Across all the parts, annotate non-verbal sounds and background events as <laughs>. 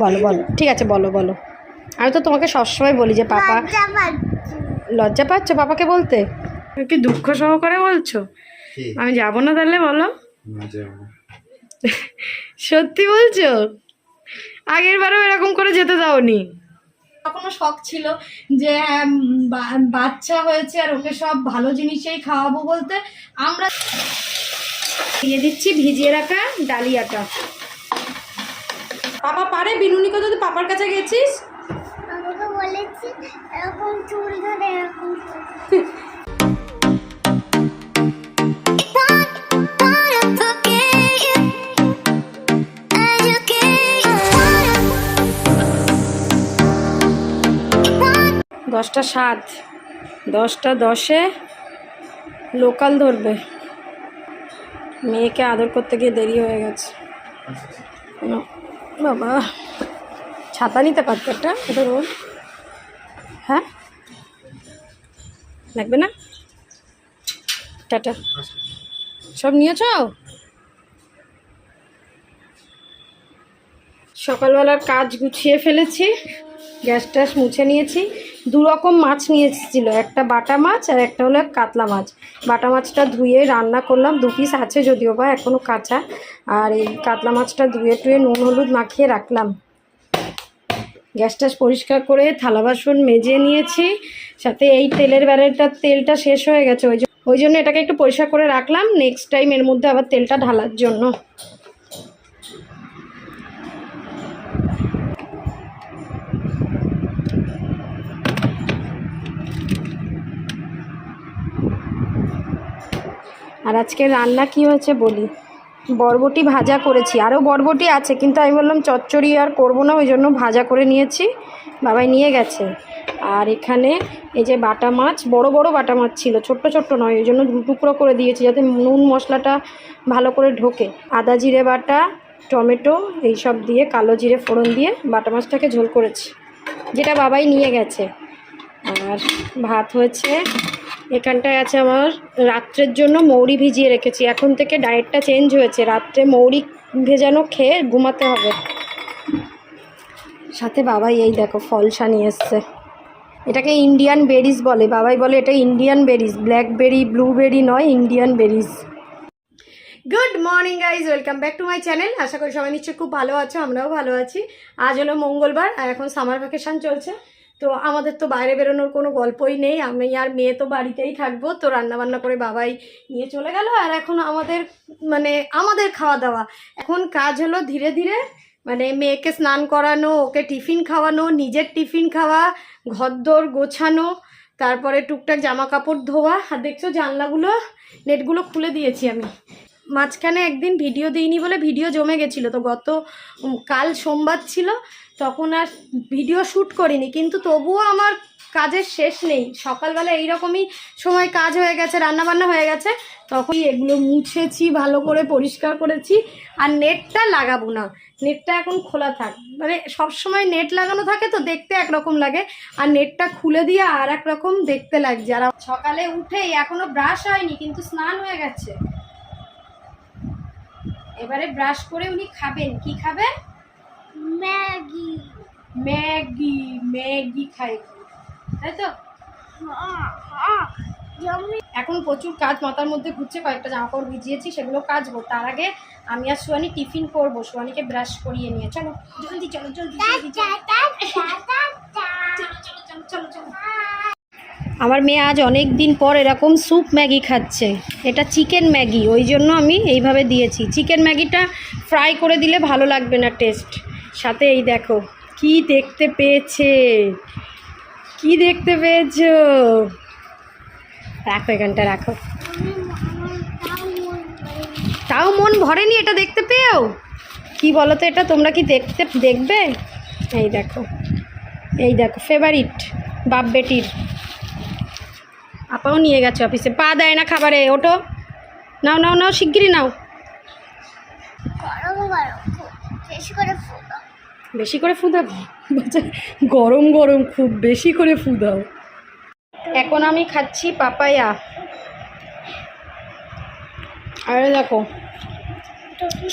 বলো বলো। ঠিক আছে বলো বলো। আমি তো তোমাকে সবসময় বলি যে পাপা লজ্জা পাচ্ছি। পাপাকে বলতে? কি দুঃখ সহকারে বলছো? আমি যাব না তাহলে বলো। না যাব না। সত্যি বলছো? আগের বারও এরকম করে যেতে দাওনি। তখনও শখ ছিল যে বা- বাচ্চা হয়েছে আর ওকে সব ভালো জিনিসেই খাওয়াবো বলতে। আমরা দিয়ে দিচ্ছি ভিজিয়ে রাখা ডালিয়াটা। পাপা পারে? বিনুনি কত তুই পাপার কাছে গেছিস? আমাকে বলেছি এরকম চুল ধরে এরকম দশটা সাত। দশটা দশে লোকাল ধরবে। মেয়েকে আদর করতে গিয়ে দেরি হয়ে গেছে। বাবা। ছাতা নিতে পারতো একটা, এটা রোল। হ্যাঁ? লাগবে না? টাটা। সব নিয়েছ? সকালবেলার কাজ গুছিয়ে ফেলেছি, গ্যাস ট্যাস মুছে নিয়েছি। দু রকম মাছ নিয়ে এসেছিল। একটা বাটা মাছ আর একটা হলো কাতলা মাছ। বাটা মাছটা ধুয়ে রান্না করলাম। দু পিস আছে যদিও বা এখনও কাঁচা। আর এই কাতলা মাছটা ধুয়ে টুয়ে নুন হলুদ মাখিয়ে রাখলাম। গ্যাস ট্যাস পরিষ্কার করে থালা বাসন মেজে নিয়েছি। সাথে এই তেলের ব্যারেলটার তেলটা শেষ হয়ে গেছে। ওই ওই জন্য এটাকে একটু পরিষ্কার করে রাখলাম। নেক্সট টাইম এর মধ্যে আবার তেলটা ঢালার জন্য। আর আজকে রান্না কি হয়েছে বলি? বরবটি ভাজা করেছি। আরও বরবটি আছে, কিন্তু আমি বললাম চচ্চড়ি আর করব না, ওই জন্য ভাজা করে নিয়েছি। বাবাই নিয়ে গেছে। আর এখানে এই যে বাটা মাছ, বড় বড় বাটা মাছ ছিল, ছোট্ট ছোট্ট নয়, ওই জন্য টুকরো করে দিয়েছি যাতে নুন মশলাটা ভালো করে ঢোকে। আদা জিরে বাটা, টমেটো এইসব দিয়ে কালো জিরে ফোড়ন দিয়ে বাটা মাছটাকে ঝোল করেছি। যেটা বাবাই নিয়ে গেছে। আর ভাত হয়েছে এখানটায় আছে আমার রাত্রের জন্য মৌরি ভিজিয়ে রেখেছি। এখন থেকে ডায়েটটা চেঞ্জ হয়েছে। রাত্রে মৌরি ভেজানো খেয়ে ঘুমাতে হবে। সাথে বাবাই, এই দেখো, ফলসা নিয়ে এসছে। এটাকে ইন্ডিয়ান বেরিজ বলে। বাবাই বলে এটা ইন্ডিয়ান বেরিজ ব্ল্যাকবেরি ব্লুবেরি নয় Indian berries good morning guys welcome back to my channel আশা করি সবাই নিশ্চয়ই খুব ভালো আছো, আমরাও ভালো আছি। আজ হলো মঙ্গলবার, আর এখন সামার ভ্যাকেশন চলছে। তো আমাদের তো বাইরে বেরোনোর কোনো গল্পই নেই। আমি আর মেয়ে তো বাড়িতেই থাকব। তো রান্না বান্না করে বাবাই নিয়ে চলে গেল। আর এখন আমাদের মানে আমাদের খাওয়া দাওয়া এখন কাজ হলো ধীরে ধীরে মানে মেয়েকে স্নান করানো, ওকে টিফিন খাওয়ানো, নিজের টিফিন খাওয়া, ঘরদোর গোছানো, তারপরে টুকটাক জামা কাপড় ধোয়া। আর দেখছ জানলাগুলো, নেটগুলো খুলে দিয়েছি আমি। মাঝখানে একদিন ভিডিও দিইনি বলে ভিডিও জমে গেছিল। তো গত কাল সোমবার ছিল। তখন আর ভিডিও শ্যুট করিনি, কিন্তু তবুও আমার কাজের শেষ নেই। সকালবেলা এইরকমই সময় কাজ হয়ে গেছে, রান্নাবান্না হয়ে গেছে তখনই এগুলো মুছেছি, ভালো করে পরিষ্কার করেছি, আর নেটটা লাগাবো না। নেটটা এখন খোলা থাক। মানে সবসময় নেট লাগানো থাকে তো, দেখতে একরকম লাগে, আর নেটটা খুলে দিয়ে আর এক রকম দেখতে লাগছে। আর সকালে উঠেই এখনও ব্রাশ হয়নি, কিন্তু স্নান হয়ে গেছে। এবারে ব্রাশ করে উনি খাবেন। কি খাবেন? ম্যাগি। ম্যাগি ম্যাগি খাই। তাই তো? হ্যাঁ, হ্যাঁ। এখন প্রচুর কাজ মাথার মধ্যে ঘুরছে কয়েকটা জামা কাপড় ভিজিয়েছি সেগুলো কাজ কাচবো। তার আগে আমি আর সোয়ানি টিফিন করব। সোয়ানিকে ব্রাশ করিয়ে নিয়ে। চলো জলদি চলো জলদি চলো আমার মেয়ে আজ অনেক দিন পর এরকম স্যুপ ম্যাগি খাচ্ছে। এটা চিকেন ম্যাগি ওই জন্য আমি এইভাবে দিয়েছি। চিকেন ম্যাগিটা ফ্রাই করে দিলে ভালো লাগবে না টেস্ট সাথে এই দেখো, কি দেখতে পেয়েছে? কি দেখতে পেয়েছ? রাখো, এখানটা রাখো। তাও মন ভরেনি এটা দেখতে পেয়েও? কি বলো তো এটা, তোমরা কি দেখতে, দেখবে? এই দেখো এই দেখো ফেভারিট বাপ বেটির। আপাও নিয়ে গেছে অফিসে পা দেয় না খাবারে ওটো নাও নাও নাও, শিগগিরই নাও। বেশি করে ফুদাবো বলছে, গরম গরম খুব বেশি করে ফুদাও এখন আমি খাচ্ছি পাপায়া। আরে দেখো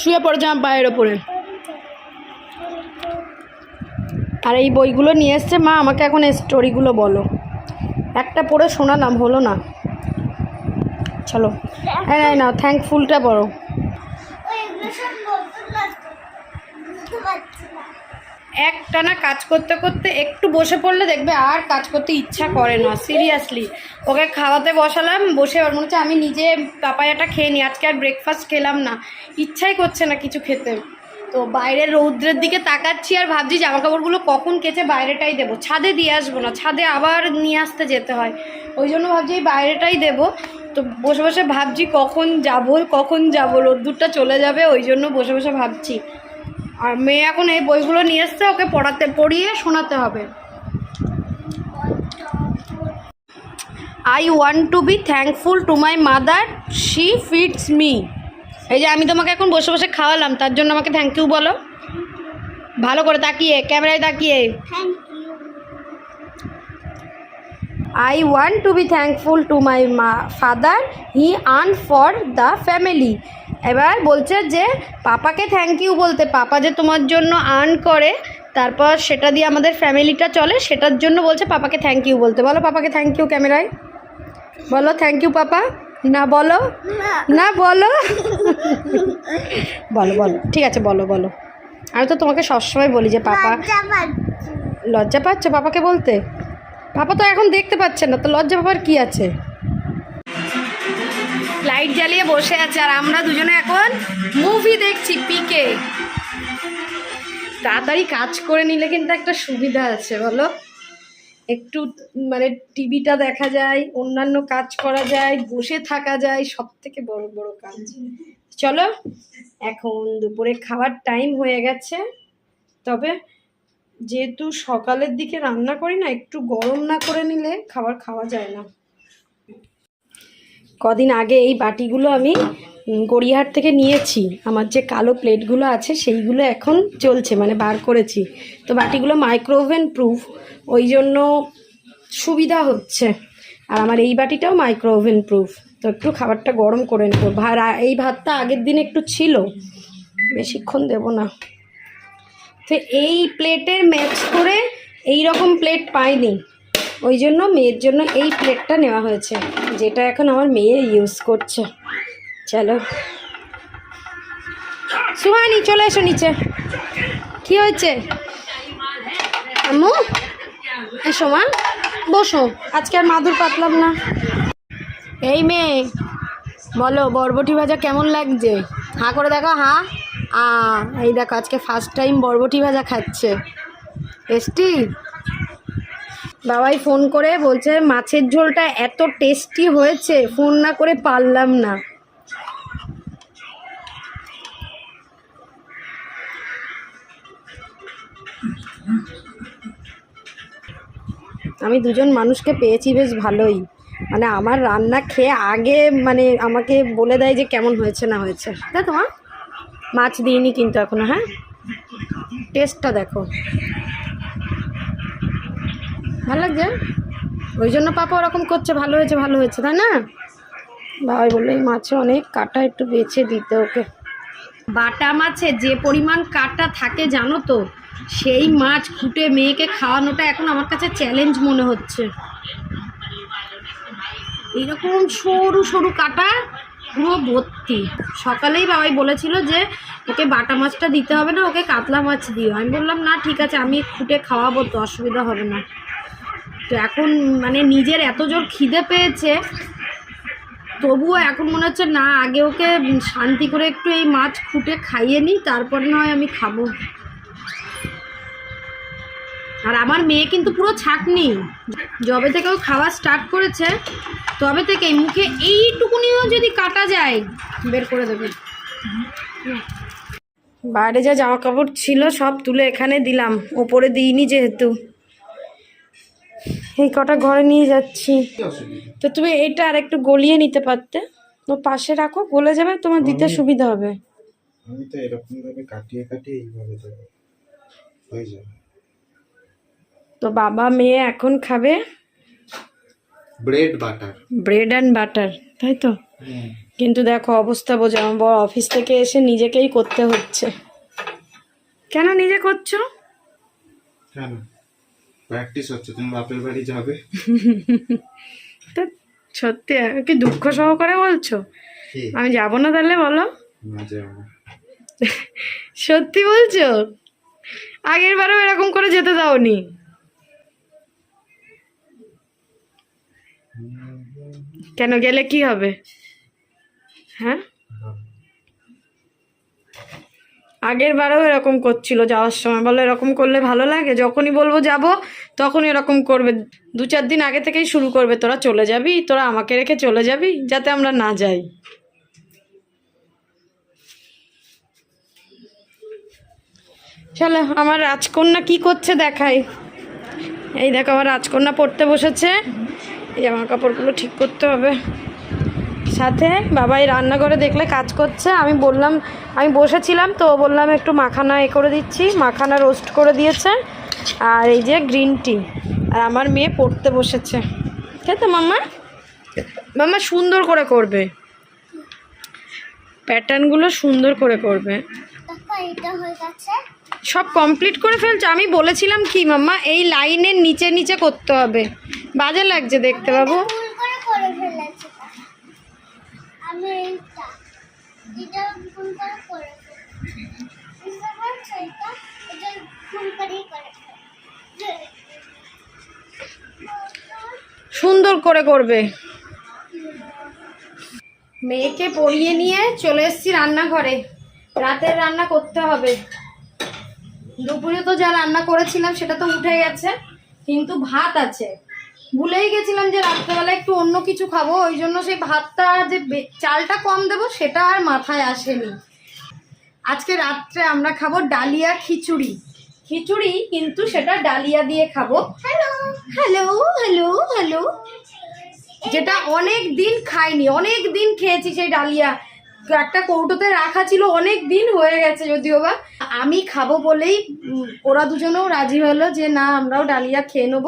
শুয়ে পড়েছে আমার পায়ের ওপরে। আর এই বইগুলো নিয়ে এসছে মা আমাকে এখন এই স্টোরিগুলো বলো। একটা পড়ে শোনালাম হলো না? চলো। হ্যাঁ না থ্যাঙ্কফুলটা বলো ওই এগুলো সব নতুন লাগতো বুঝতে পারছি না একটানা কাজ করতে করতে একটু বসে পড়লে দেখবে আর কাজ করতে ইচ্ছা করে না সিরিয়াসলি ওকে খাওয়াতে বসালাম, বসে ওর মনে হচ্ছে আমি নিজে পাপায়াটা খেয়ে নিই আজকে আর ব্রেকফাস্ট খেলাম না। ইচ্ছাই করছে না কিছু খেতে। তো বাইরের রৌদ্রের দিকে তাকাচ্ছি আর ভাবছি জামা কাপড়গুলো কখন কেচে বাইরেটাই দেবো। ছাদে দিয়ে আসব না, ছাদে আবার নিয়ে আসতে যেতে হয়। ওই জন্য ভাবছি এই বাইরেটাই দেবো। তো বসে বসে ভাবছি কখন যাব কখন যাব, রোদ্দুরটা চলে যাবে, ওই জন্য বসে বসে ভাবছি। আর মেয়ে এখন এই বইগুলো নিয়ে এসছে, ওকে পড়াতে, পড়িয়ে শোনাতে হবে। I want to be thankful to my mother she feeds me এই যে আমি তোমাকে এখন বসে বসে খাওয়ালাম, তার জন্য আমাকে থ্যাংক ইউ বলো। ভালো করে তাকিয়ে, ক্যামেরায় তাকিয়ে। I want to be thankful to my মা father he earn for the family এবার বলছে যে পাপাকে থ্যাংক ইউ বলতে পাপা যে তোমার জন্য আর্ন করে তারপর সেটা দিয়ে আমাদের ফ্যামিলিটা চলে সেটার জন্য বলছে পাপাকে থ্যাংক ইউ বলতে। বলো পাপাকে থ্যাংক ইউ ক্যামেরায়। বলো থ্যাংক ইউ পাপা। না বলো। না বলো। বলো বলো। ঠিক আছে বলো বলো। আমি তো তোমাকে সবসময় বলি যে পাপা লজ্জা পাচ্ছি। লজ্জা পাচ্ছ পাপাকে বলতে? পাপা তো এখন দেখতে পাচ্ছে না তো লজ্জা পাপার কি আছে? লাইট জ্বালিয়ে বসে আছে আর আমরা দুজনে এখন মুভি দেখছি পিকে তাড়াতাড়ি কাজ করে নিলে কিন্তু একটা সুবিধা আছে, বলো? একটু মানে টিভিটা দেখা যায়, অন্যান্য কাজ করা যায়, বসে থাকা যায় সব থেকে বড় বড় কাজ। চলো, এখন দুপুরে খাওয়ার টাইম হয়ে গেছে। তবে যেহেতু সকালের দিকে রান্না করি না, একটু গরম না করে নিলে খাবার খাওয়া যায় না। কদিন আগে এই বাটিগুলো আমি গড়িয়াহাট থেকে নিয়েছি। আমার যে কালো প্লেটগুলো আছে, সেইগুলো এখন চলছে মানে বার করেছি। তো বাটিগুলো মাইক্রোওভেন প্রুফ ওই জন্য সুবিধা হচ্ছে। আর আমার এই বাটিটাও মাইক্রোওভেন প্রুফ তো একটু খাবারটা গরম করে নেব। ভার এই ভাতটা আগের দিন একটু ছিল। বেশিক্ষণ দেবো না। তো এই প্লেটের ম্যাচ করে এই রকম প্লেট পাইনি। ওই জন্য মেয়ের জন্য এই প্লেটটা নেওয়া হয়েছে, যেটা এখন আমার মেয়ে ইউজ করছে। চলো। সুহানি, চলে এসো নিচে। কি হয়েছে? আম্মু? এসো বসো। আজকে আর মাদুর পাতলাম না। এই মেয়ে, বলো, বরবটি ভাজা কেমন লাগছে? হাঁ করে দেখো, হাঁ। আ, এই দেখো, আজকে ফার্স্ট টাইম বরবটি ভাজা খাচ্ছে। টেস্টি? বাবাই ফোন করে বলছে মাছের ঝোলটা এত টেস্টি হয়েছে ফোন না করে পারলাম না। আমি দুজন মানুষকে পেয়েছি বেশ ভালোই। মানে আমার রান্না খেয়ে আগে মানে আমাকে বলে দেয় যে কেমন হয়েছে না হয়েছে। তাই তো মাছ দিইনি কিন্তু এখনও হ্যাঁ? টেস্টটা দেখো। ভালো লাগছে? ওই জন্য পাপা ওরকম করছে, ভালো হয়েছে ভালো হয়েছে, তাই না? বাবাই বলল, এই মাছে অনেক কাটা, একটু বেছে দিতে ওকে। বাটা মাছে যে পরিমাণ কাটা থাকে জানো তো, সেই মাছ খুঁটে মেয়েকে খাওয়ানোটা এখন আমার কাছে চ্যালেঞ্জ মনে হচ্ছে। এইরকম সরু সরু কাটা, পুরো ভর্তি। সকালেই বাবাই বলেছিল যে, ওকে বাটা মাছটা দিতে হবে না, ওকে কাতলা মাছ দিও। আমি বললাম, না, ঠিক আছে, আমি খুঁটে খাওয়াবো, তো অসুবিধা হবে না। তো এখন মানে নিজের এত জোর খিদে পেয়েছে, তবুও এখন মনে হচ্ছে না, আগে ওকে শান্তি করে একটু এই মাছ খুঁটে খাইয়ে নিই, তারপর নয় আমি খাব। আর আমার মেয়ে কিন্তু পুরো ছাকনি। যবে থেকে ও খাওয়া স্টার্ট করেছে, তবে থেকে মুখে এইটুকুনিও যদি কাটা যায়, বের করে দেবে। বাইরে যা জামা কাপড় ছিল সব তুলে এখানে দিলাম, ওপরে দিইনি যেহেতু। এই কটা ঘরে নিয়ে যাচ্ছি। তো তুমি এটা আর একটু গলিয়ে নিতে পারতে। তো পাশে রাখো গলে যাবে তোমার দিতে সুবিধা হবে। আমি তো এরকম ভাবে কাটিয়ে কাটিয়ে এইভাবে দেবো হয়ে যাবে। তো বাবা মেয়ে এখন খাবে? Bread butter bread and butter তাই তো? কিন্তু দেখো অবস্থা বোঝা আমার বড় অফিস থেকে এসে নিজেকেই করতে হচ্ছে। কেন নিজে করছ? কেন? প্র্যাকটিস হচ্ছে তুমি বাপের বাড়ি যাবে। তা সত্যি কি দুঃখ সহকারে বলছো? আমি যাব না তাহলে বলো। না যাব না। সত্যি বলছো? আগের বারও এরকম করে যেতে দাওনি। কেন গেলে কি হবে? হ্যাঁ? আগের বারেও এরকম করছিল যাওয়ার সময়। বলো, এরকম করলে ভালো লাগে? যখনই বলব যাব, তখনই এরকম করবে। দু চার দিন আগে থেকেই শুরু করবে, তোরা চলে যাবি, তোরা আমাকে রেখে চলে যাবি, যাতে আমরা না যাই। চলো আমার রাজকন্যা কি করছে দেখাই। এই দেখো, আমার রাজকন্যা পড়তে বসেছে। এই জামা কাপড়গুলো ঠিক করতে হবে। সাথে বাবাই রান্নাঘরে দেখলে কাজ করছে। আমি বললাম আমি বসেছিলাম তো বললাম একটু মাখানা এ করে দিচ্ছি। মাখানা রোস্ট করে দিয়েছে। আর এই যে গ্রিন টি আর আমার মেয়ে পড়তে বসেছে। তাই তো মাম্মা? মাম্মা সুন্দর করে করবে। প্যাটার্নগুলো সুন্দর করে করবে। সব কমপ্লিট করে ফেলছে। আমি বলেছিলাম কি মাম্মা এই লাইনের নিচে নিচে করতে হবে। বাজে লাগছে দেখতে বাবু। সুন্দর করে করবে। মেয়েকে পরিয়ে নিয়ে চলে এসেছি রান্নাঘরে। রাতের রান্না করতে হবে। দুপুরে তো যা রান্না করেছিলাম সেটা তো উঠে গেছে, কিন্তু ভাত আছে। ভুলেই গেছিলাম যে রাত্রেবেলা একটু অন্য কিছু খাব, ওই জন্য সেই ভাতটা যে চালটা কম দেবো সেটা আর মাথায় আসেনি। আজকে রাত্রে আমরা খাব ডালিয়া খিচুড়ি। খিচুড়ি কিন্তু সেটা ডালিয়া দিয়ে খাব। হ্যালো হ্যালো হ্যালো হ্যালো যেটা অনেক দিন খাইনি অনেক দিন খেয়েছি সেই ডালিয়া। একটা কৌটোতে রাখা ছিল অনেক দিন হয়ে গেছে যদিও বা। আমি খাব বলেই ওরা দুজনেও রাজি হলো যে না আমরাও ডালিয়া খেয়ে নেব।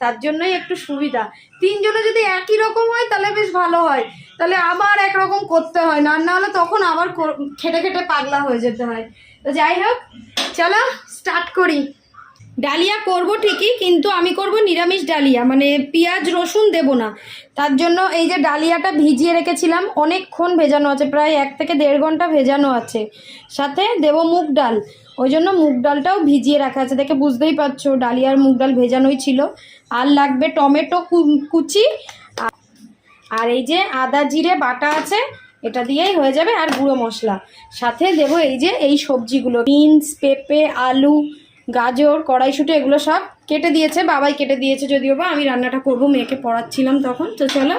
তার জন্যই একটু সুবিধা। তিনজনে যদি একই রকম হয় তাহলে বেশ ভালো হয়। তাহলে আবার একরকম করতে হয়। না না হলে তখন আবার খেটে খেটে পাগলা হয়ে যেতে হয়। তো যাই হোক, চলো স্টার্ট করি। ডালিয়া করব ঠিকই, কিন্তু আমি করব নিরামিষ ডালিয়া মানে পেঁয়াজ, রসুন দেব না। তার জন্য এই যে ডালিয়াটা ভিজিয়ে রেখেছিলাম, অনেকক্ষণ ভেজানো আছে, প্রায় এক থেকে দেড় ঘণ্টা ভেজানো আছে। সাথে দেব মুগ ডাল, ওই জন্য মুগ ডালটাও ভিজিয়ে রাখা আছে, দেখে বুঝতেই পারছ, ডালিয়ার মুগ ডাল ভেজানোই ছিল। আর লাগবে টমেটো কুচি, আর এই যে আদা, জিরে, বাটা আছে এটা দিয়েই হয়ে যাবে আর গুঁড়ো মশলা। সাথে দেবো এই যে এই সবজিগুলো, বিনস, পেঁপে, আলু, গাজর, কড়াইশুঁটি, এগুলো সব কেটে দিয়েছে, বাবাই কেটে দিয়েছে যদিও বা, আমি রান্নাটা করব, মেয়েকে পড়াচ্ছিলাম তখন, তো চলো।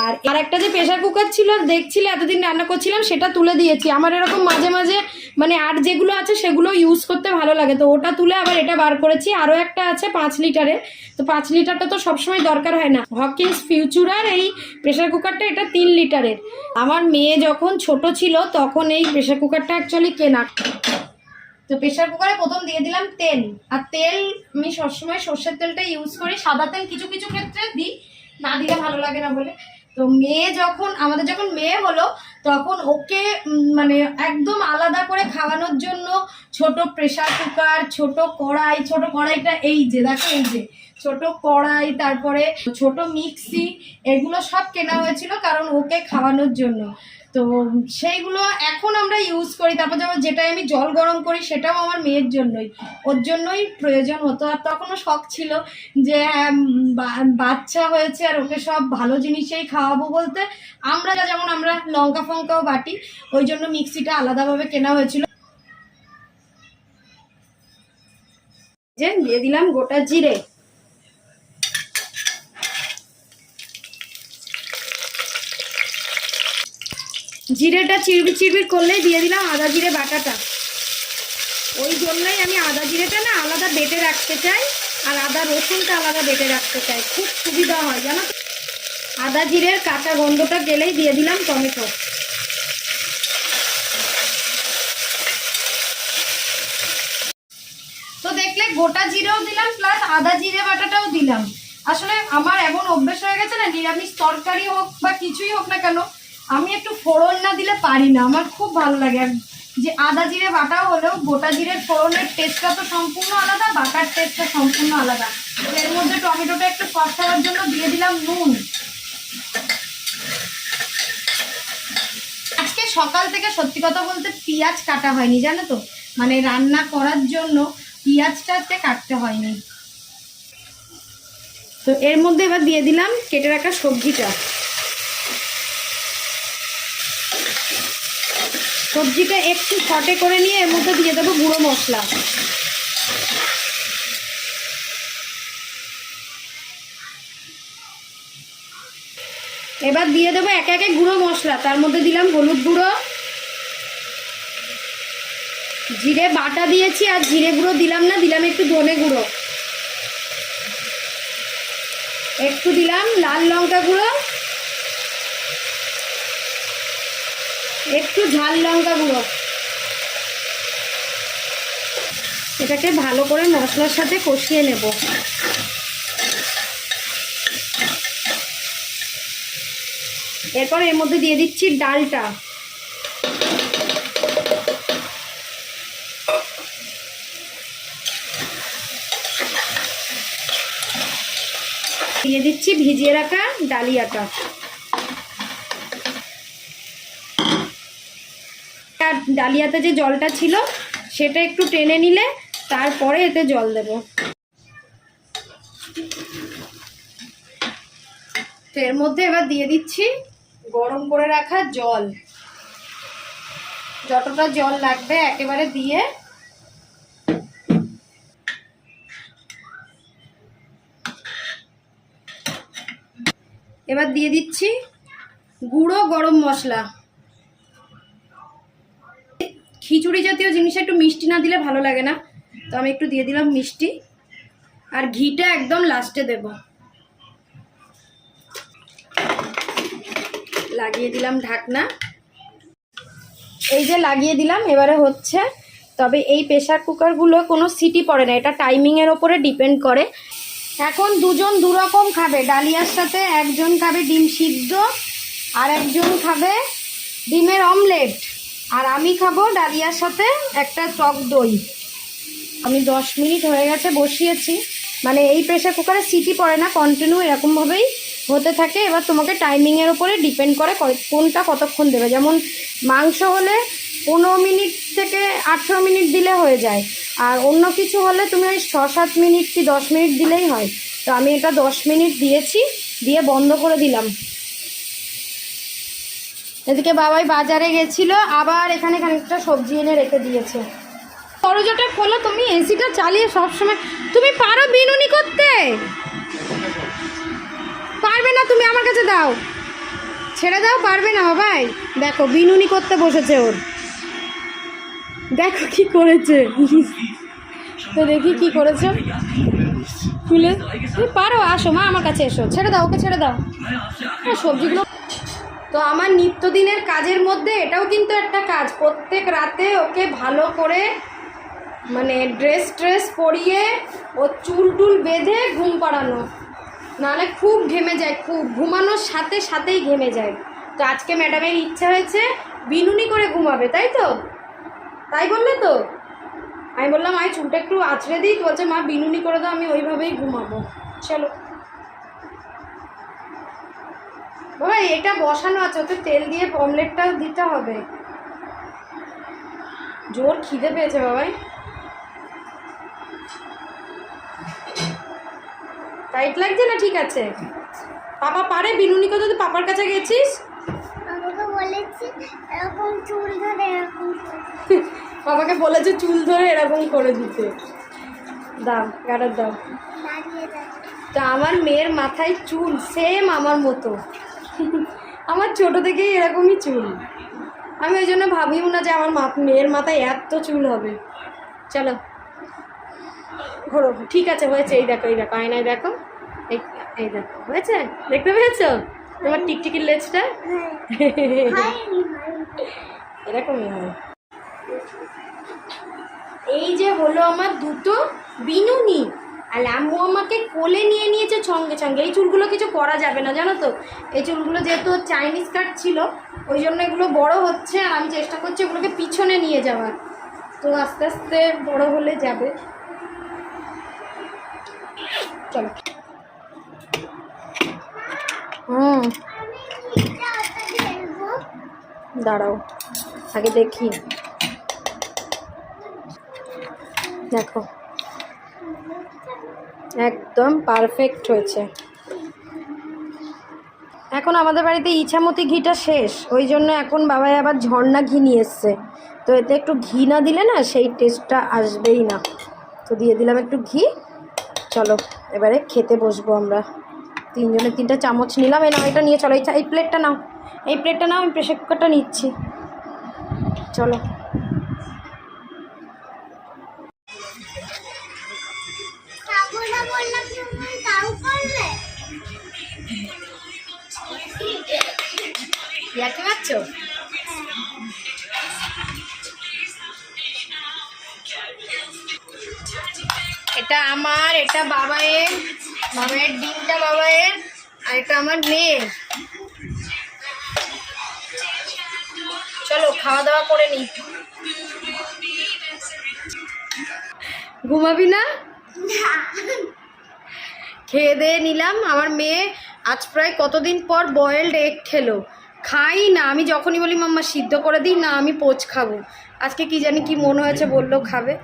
আর আর একটা যে প্রেশার কুকার ছিল, দেখছিলে, এতদিন রান্না করছিলাম, সেটা তুলে দিয়েছি। আমার এরকম মাঝে মাঝে মানে আর যেগুলো আছে, সেগুলো ইউজ করতে ভালো লাগে। তো ওটা তুলে আবার এটা বার করেছি। আরও একটা আছে পাঁচ লিটারে। তো পাঁচ লিটারটা তো সবসময় দরকার হয় না। হকিন্স ফিউচুরার এই প্রেশার কুকারটা এটা তিন লিটারের। আমার মেয়ে যখন ছোট ছিল, তখন এই প্রেশার কুকারটা অ্যাকচুয়ালি কেনা। তো প্রেশার কুকারে প্রথম দিয়ে দিলাম তেল। আর তেল আমি সবসময় সর্ষের তেলটা ইউজ করি, সাদা তেল কিছু কিছু ক্ষেত্রে দিই, না দিলে ভালো লাগে না বলে। তো মেয়ে যখন, আমাদের যখন মেয়ে হলো, তখন ওকে মানে একদম আলাদা করে খাওয়ানোর জন্য ছোট প্রেশার কুকার ছোট কড়াই, ছোট কড়াইটা এই যে, দেখো এই যে, ছোট কড়াই, তারপরে ছোট মিক্সি, এগুলো সব কেনা হয়েছিল কারণ ওকে খাওয়ানোর জন্য। তো সেইগুলো এখন আমরা ইউজ করি। তারপর যেমন যেটাই আমি জল গরম করি, সেটাও আমার মেয়ের জন্যই। ওর জন্যই প্রয়োজন হতো। আর তখনও শখ ছিল যে বাচ্চা হয়েছে আর ওকে সব ভালো জিনিসেই খাওয়াবো বলতে আমরা যা যেমন আমরা লঙ্কা ফঙ্কাও বাটি, ওই জন্য মিক্সিটা আলাদাভাবে কেনা হয়েছিল। যে দিয়ে দিলাম গোটা জিরে। জিরেটা চিরবির চিরবির করলেই দিয়ে দিলাম আদা জিরে বাটাটা। ওই জন্যই আমি আদা জিরেটা না আলাদা বেটে রাখতে চাই, আর আদা রসুনটা আলাদা বেটে রাখতে চাই। খুব সুবিধা হয়, জানো আদা জিরের কাঁচা গন্ধটা গেলেই দিয়ে দিলাম টমেটো। তো দেখলে গোটা জিরেও দিলাম প্লাস আদা জিরে বাটাটাও দিলাম। আসলে আমার এমন অভ্যেস হয়ে গেছে না, নিরামিষ তরকারি হোক বা কিছুই হোক না কেন আমি একটু ফোড়ন না দিলে পারি না, আমার খুব ভালো লাগে। যে আদা জিরে বাটা হলেও গোটা জিরের ফোড়নের টেস্টটা তো সম্পূর্ণ আলাদা, বাটার টেস্টটা সম্পূর্ণ আলাদা। এর মধ্যে টমেটোটা একটু সফট জন্য দিয়ে দিলাম নুন। আজকে সকাল থেকে সত্যি কথা বলতে পেঁয়াজ কাটা হয়নি, জানো তো? মানে রান্না করার জন্য পেঁয়াজটাতে কাটতে হয়নি। তো এর মধ্যে এবার দিয়ে দিলাম কেটে রাখা সবজিটা। সবজিটা একটু ছটে করে নিয়ে এর মধ্যে দিয়ে দেবো গুঁড়ো মশলা। এবার দিয়ে দেবো এক একে গুঁড়ো মশলা। তার মধ্যে দিলাম হলুদ গুঁড়ো, জিরে বাটা দিয়েছি, আর জিরে গুঁড়ো দিলাম না, দিলাম একটু ধনে গুঁড়ো। একটু দিলাম লাল লঙ্কা গুঁড়ো একটু ঝাল লঙ্কা গুঁড়ো। এটাকে ভালো করে মশলার সাথে কষিয়ে নেব। এরপর এর মধ্যে দিয়ে দিচ্ছি ডালটা। দিয়ে দিচ্ছি ভিজিয়ে রাখা ডালিয়াটা আর ডালিয়াতে যে জলটা ছিল, সেটা একটু টেনে নিলে তারপরে এতে জল দেব। তো এর মধ্যে এবার দিয়ে দিচ্ছি গরম করে রাখা জল। যতটা জল লাগবে একেবারে দিয়ে এবার দিয়ে দিচ্ছি গুঁড়ো গরম মশলা। খিচুড়ি জাতীয় জিনিস একটু মিষ্টি না দিলে ভালো লাগে না। তো আমি একটু দিয়ে দিলাম মিষ্টি। আর ঘিটা একদম লাস্টে দেব। লাগিয়ে দিলাম ঢাকনা। এই যে লাগিয়ে দিলাম, এবারে হচ্ছে, তবে এই প্রেশার কুকারগুলো কোনো সিটি পড়ে না, এটা টাইমিংয়ের ওপরে ডিপেন্ড করে। এখন দুজন দুরকম খাবে, ডালিয়ার সাথে একজন খাবে ডিম সিদ্ধ, আর একজন খাবে ডিমের অমলেট। আর আমি খাব ডালিয়ার সাথে একটা টক দই। আমি দশ মিনিট হয়ে গেছে বসিয়েছি। মানে এই প্রেশার কুকারে সিটি পড়ে না কন্টিনিউ এরকমভাবেই হতে থাকে। এবার তোমাকে টাইমিংয়ের ওপরে ডিপেন্ড করে কোনটা কতক্ষণ দেবে। যেমন মাংস হলে পনেরো মিনিট থেকে আঠেরো মিনিট দিলে হয়ে যায়। আর অন্য কিছু হলে তুমি ওই ছ সাত মিনিট কি দশ মিনিট দিলেই হয়। তো আমি এটা দশ মিনিট দিয়েছি, দিয়ে বন্ধ করে দিলাম। এদিকে বাবাই বাজারে গেছিল, আবার এখানে খানিকটা সবজি এনে রেখে দিয়েছে। দরজাটা খোলো তুমি, এসিটা চালিয়ে সবসময় তুমি পারো বিনুনি করতে? পারবে না তুমি আমার কাছে দাও। ছেড়ে দাও, পারবে না বাবাই। দেখো, বিনুনি করতে বসেছে ওর। দেখো কি করেছে। তো দেখি কি করেছে। খুলে তুমি পারো, আসো, মা আমার কাছে এসো। ছেড়ে দাও, ওকে ছেড়ে দাও। সবজিগুলো তো আমার নিত্যদিনের কাজের মধ্যে এটাও কিন্তু একটা কাজ। প্রত্যেক রাতে ওকে ভালো করে মানে ড্রেস ট্রেস পরিয়ে ও চুল টুল বেঁধে ঘুম পাড়ানো। নাহলে খুব ঘেমে যায়, খুব ঘুমানোর সাথে সাথেই ঘেমে যায়। তো আজকে ম্যাডামের ইচ্ছা হয়েছে বিনুনি করে ঘুমাবে, তাই তো? তাই বললে তো? আমি বললাম আমি চুলটা একটু আছড়ে দিই। বলছে, মা, বিনুনি করে দাও, আমি ওইভাবেই ঘুমাবো। চলো। বাবা এটা বসানো আছে ওতে তেল দিয়ে অমলেটটা দিতে হবে। জোর খিদে পেয়েছে বাবাই টাইট লাগছে না? ঠিক আছে। পাপা পারে? বিনুনি করতে তুই পাপার কাছে গেছিস? আমাকে বলেছি এরকম চুল ধরে এরকম করে। <laughs> বাবাকে বলেছে চুল ধরে এরকম করে দিতে। দাও গাড়ার দাঁড়িয়ে তা আমার মেয়ের মাথায় চুল সেম আমার মতো। আমার ছোট থেকেই এরকমই চুল। আমি ওই জন্য ভাবিও না যে আমার মা- মেয়ের মাথায় এত চুল হবে। চলো। ঘোরো। ঠিক আছে হয়েছে। এই দেখো এই দেখো আয়নায় দেখো। এই এই দেখো। হয়েছে? দেখতে পেয়েছ? তোমার টিকটিকির লেজটা? হ্যাঁ। এরকমই হয় এই যে হলো আমার দুটো বিনুনি। আর আম্মু আমাকে কোলে নিয়ে নিয়েছে সঙ্গে সঙ্গে। এই চুলগুলো কিছু করা যাবে না, জানো তো? এই চুলগুলো যেহেতু চাইনিজ কাট ছিল, ওই জন্য এগুলো বড় হচ্ছে আর আমি চেষ্টা করছি এগুলোকে পিছনে নিয়ে যাওয়ার। তো আস্তে আস্তে বড় হলে যাবে। চলো। হুম। দাঁড়াও, আগে দেখি। দেখো। একদম পারফেক্ট হয়েছে। এখন আমাদের বাড়িতে ইছামতি ঘিটা শেষ, ওই জন্য এখন বাবাই আবার ঝর্ণা ঘি নিয়ে এসছে। তো এতে একটু ঘি না দিলে না সেই টেস্টটা আসবেই না। তো দিয়ে দিলাম একটু ঘি। চলো, এবারে খেতে বসবো আমরা। তিনজনে তিনটা চামচ নিলাম, এই নাও এটা নিয়ে চলো, এই প্লেটটা নাও। এই প্লেটটা নাও, আমি প্রেশার কুকারটা নিচ্ছি। চলো। ইয়াকে পাচ্ছ এটা আমার, এটা বাবায়ের বাবায়ের ডিমটা বাবায়ের, আর এটা আমার মেয়ের। চলো, খাওয়া দাওয়া করে নি ঘুমাবি না? খেয়ে দিয়ে নিলাম। আমার মেয়ে আজ প্রায় কতদিন পর বয়েলড এগ খেলো? খাই না আমি যখনই বলি মাম্মা সিদ্ধ করে দিই না আমি পোচ খাব। আজকে কি জানি কি মনে হয়েছে বলল খাবে।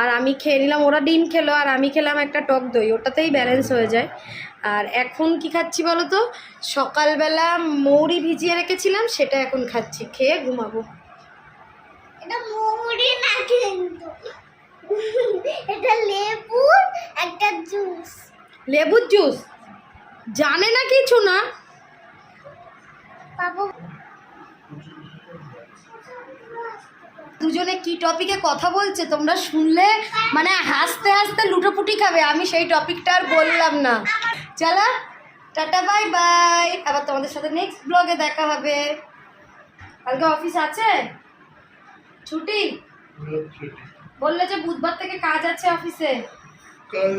আর আমি খেয়ে নিলাম ওরা ডিম খেলো আর আমি খেলাম একটা টক দই ওটাতেই ব্যালেন্স হয়ে যায়। আর এখন কি খাচ্ছি বলো তো? সকালবেলা মৌরি ভিজিয়ে রেখেছিলাম সেটা এখন খাচ্ছি খেয়ে ঘুমাবো। এটা মৌরি না কিন্তু। এটা লেবুর একটা জুস। লেবুর জুস? জানে না কিছু না। দুজনে কি টপিকে কথা বলছে? তোমরা শুনলে মানে হাসতে হাসতে লুটোপুটি খাবে। আমি সেই টপিকটা আর বললাম না। চলো টাটা বাই বাই আবার তোমাদের সাথে নেক্সট ব্লগে দেখা হবে। কালকে অফিস আছে? ছুটি? বললে যে বুধবার থেকে কাজ আছে অফিসে কাজ